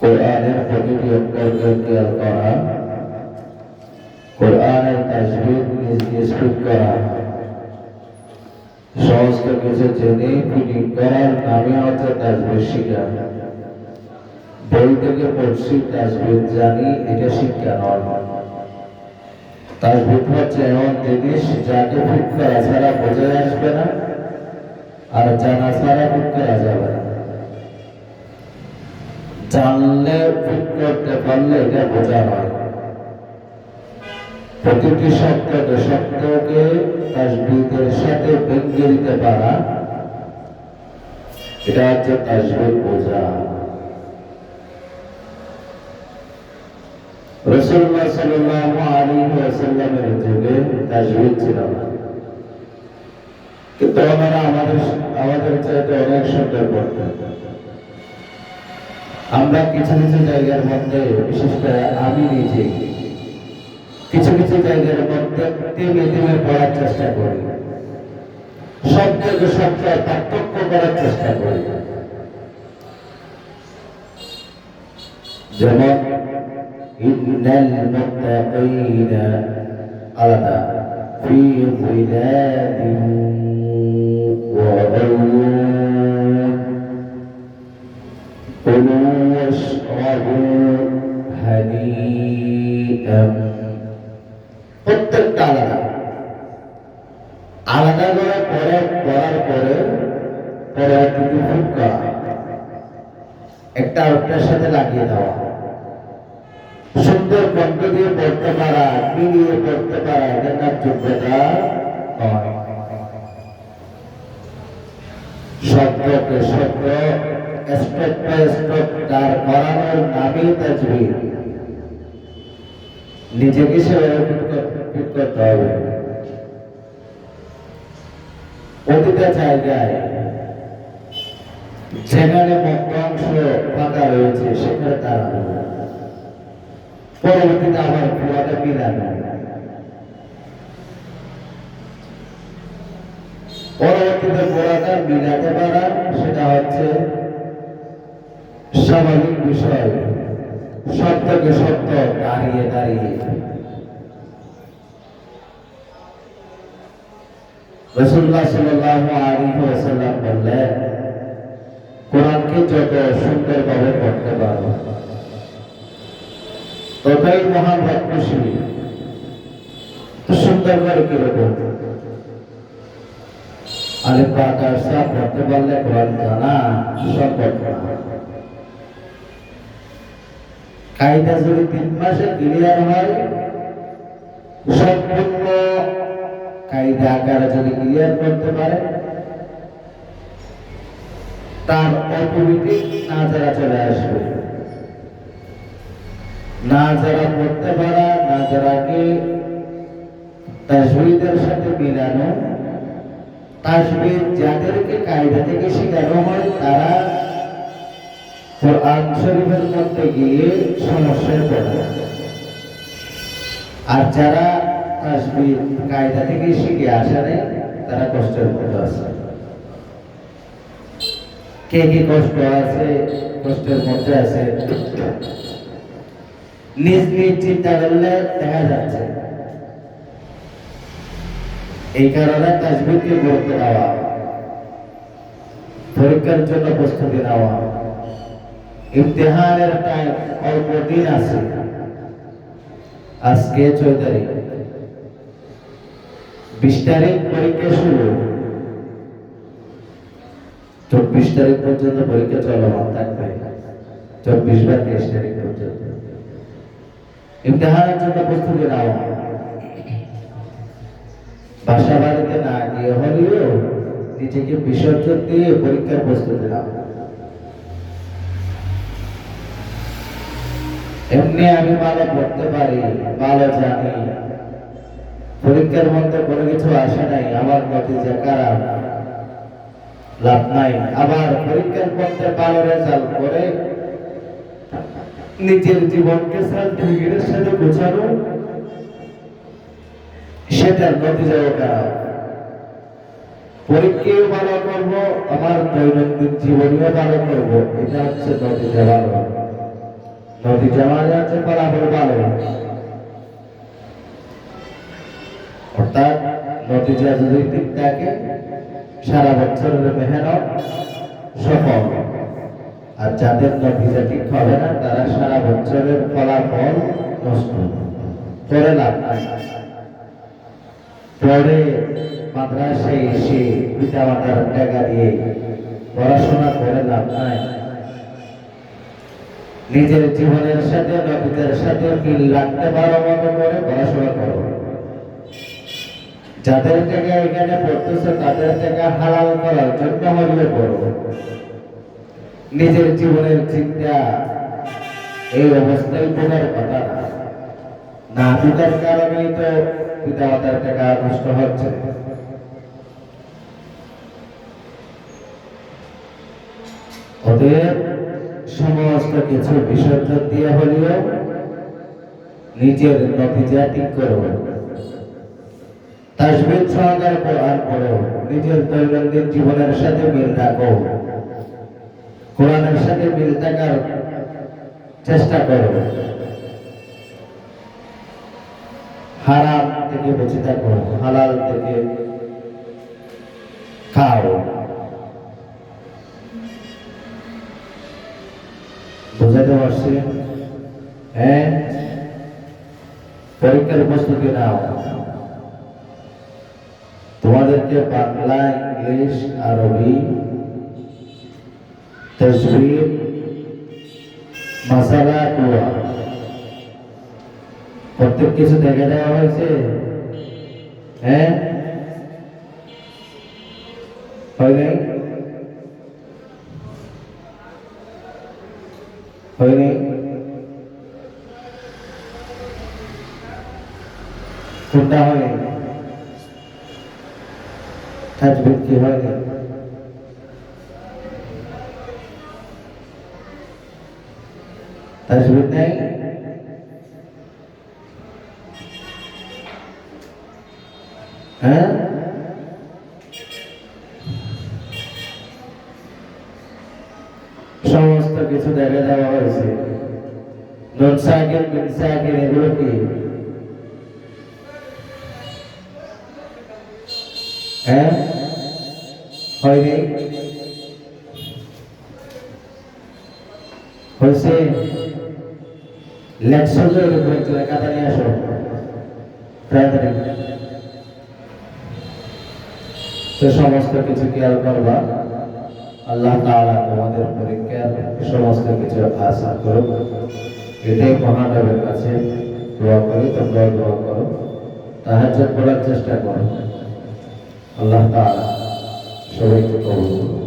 কোরআনের প্রতিটি অক্ষরকে খেয়াল করা কোরআনের তাজবিদ নিজ নিজ ফিট করা সমস্ত কিছু জেনে ফিটিং করার নামে হচ্ছে তাজবিদ শিখা বই থেকে পড়ছি তাজবিদ জানি এটা শিক্ষা নয় তাজবিদ হচ্ছে এমন জিনিস যাকে ফিট করা ছাড়া বোঝা আসবে না আর জানা ছাড়া ফিট করা যাবে না জানলে করতে পারলে এটা বোঝা হয়। প্রতিটি শব্দকে শব্দকে তাজবিদের সাথে ভেঙে দিতে পারা, এটা হচ্ছে তাজবিদ বোঝা। রসুল্লাহ যুগে তাজবিদ ছিল না। কিন্তু ওনারা আমাদের আমাদের চাইতে অনেক সুন্দর করতেন আমরা কিছু কিছু জায়গার মধ্যে, বিশেষ করে আমি নিজে, কিছু কিছু জায়গার মধ্যে থেমে থেমে পড়ার চেষ্টা করি। শব্দকে শব্দ পার্থক্য করার চেষ্টা করি। যেমন আলাদা واشربوا هنيئا প্রত্যেকটা আলাদা আলাদা করে পরে পড়ার পরে পরবর্তীতে ফুট করা একটা আরেকটার সাথে লাগিয়ে দেওয়া সুন্দর কণ্ঠ দিয়ে পড়তে পারা মিলিয়ে পড়তে পারা এটার নাম যোগ্যতা হয় শব্দকে শব্দ স্টেপ বাই স্টেপ তার করানোর নামই তাজবিদ নিজেকে সেভাবে ফিট করতে হবে। প্রতিটা জায়গায় যেখানে অংশ ফাঁকা রয়েছে, সেখানে তারা পরবর্তীতে আবার পুরাটা মিলানো। পরবর্তীতে পুরাটা মিলাতে পারা, সেটা হচ্ছে স্বাভাবিক বিষয়। শব্দকে শব্দ দাঁড়িয়ে দাঁড়িয়ে। রসুল্লাহ সাল্লাল্লাহু আলাইহি ওয়াসাল্লাম বললেন, কোরআনকে যত সুন্দরভাবে পড়তে পারো, ততই মহান রত্নশীলী সুন্দর করে কীরকম বা তার পড়তে পারলে কোরআন জানা সম্ভব কায়দা যদি তিন মাসে ক্লিয়ার হয়, সম্পূর্ণ কায়দা আকারে যদি ক্লিয়ার করতে পারে, তার অটোমেটিক না যারা চলে আসবে, না যারা পড়তে পারা, না যারাকে তাজবিদের সাথে মিলানো তাজবিদ যাদেরকে কায়দা থেকে শেখানো হয়, তারা কোরআন শরীফের মধ্যে গিয়ে সমস্যায় পড়ে। আর যারা কায়দা থেকে শিখে তারা কষ্টের মধ্যে আছে। কে কি কষ্ট আছে, কষ্টের মধ্যে আছে? নিজ নিজ চিন্তা করলে দেখা যাচ্ছে। এই কারণে তাজবিদকে গুরুত্ব দেওয়া। পরীক্ষার জন্য প্রস্তুতি নেওয়া। ইমতিহানের টাইম অল্প দিন আছে। আজকে ছয় তারিখ। বিশ তারিখ পরীক্ষা শুরু। চব্বিশ তারিখ পর্যন্ত পরীক্ষা চলমান থাকবে। চব্বিশ বা তেইশ তারিখ পর্যন্ত। ইমতিহানের জন্য প্রস্তুতি নেওয়া বাসা বাড়িতে না গিয়ে হলেও নিজেকে বিসর্জন দিয়ে পরীক্ষার প্রস্তুতি নেওয়া এমনি আমি ভালো পড়তে পারি ভালো জানি। পরীক্ষার মধ্যে কোনো কিছু আসে নাই, আমার নতিজা খারাপ লাভ নাই। আবার পরীক্ষার মধ্যে ভালো রেজাল্ট করে নিজের জীবনকে সার্টিফিকেটের সাথে গোছানো, সেটার নতিজাও খারাপ পরীক্ষাও ভালো করব, আমার দৈনন্দিন জীবনীও ভালো করব, এটা হচ্ছে নতিজা ভালো। নতিজা মানে হচ্ছে ফলাফল ভালো অর্থাৎ নতিজা যদি ঠিক থাকে সারা বছরের মেহনত সফল। আর যাদের নতিজা ঠিক হবে না, তারা সারা বছরের ফলাফল নষ্ট। করে লাভ পরে মাদ্রাসায় এসে পিতা মাতার টাকা দিয়ে পড়াশোনা করে লাভ নাই। নিজের জীবনের সাথে নবীদের সাথে মিল রাখতে পারো মতো করে পড়াশোনা করো। যাদের থেকে এখানে পড়তেছে, তাদের থেকে হালাল করার জন্য হলে পড়ো। নিজের জীবনের চিন্তা এই অবস্থায় বোঝার কথা না। পিতার কারণেই তো পিতা মাতার টাকা নষ্ট হচ্ছে। অতএব সমস্ত কিছু বিসর্জন নিজের করো। তাসবিদ নিজের দৈনন্দিন জীবনের সাথে মিল রাখো। কোরআনের সাথে মিল থাকার চেষ্টা করো। হারাম থেকে বেঁচে থাকো। হালাল থেকে খাও। বুঝাতে হ্যাঁ? পরীক্ষার প্রস্তুতি নাও। তোমাদেরকে বাংলা, ইংলিশ, আরবি তসবির মশালা দোয়া প্রত্যেক কিছু দেখে দেওয়া হয়েছে? হ্যাঁ? হয় নাই হয়নি কোনটা হয়নি তাজবিদ কি হয়নি তাজবিদ নেই হ্যাঁ সমস্ত কিছু দেখে দেওয়া হয়েছে। নুন সাইকেল এগুলো কি? হ্যাঁ? হয়নি হয়েছে? আসো। তাড়াতাড়ি তো সমস্ত কিছু খেয়াল করবা। আল্লাহ তাআলা তোমাদের পরীক্ষার সমস্ত কিছু আশা করো এটাই মহাদেবের কাছে দোয়া করি তোমরা দোয়া করো। তাহাজ্জুদ পড়ার চেষ্টা করো। আল্লাহ তাআলা সবাইকে কবুল করুন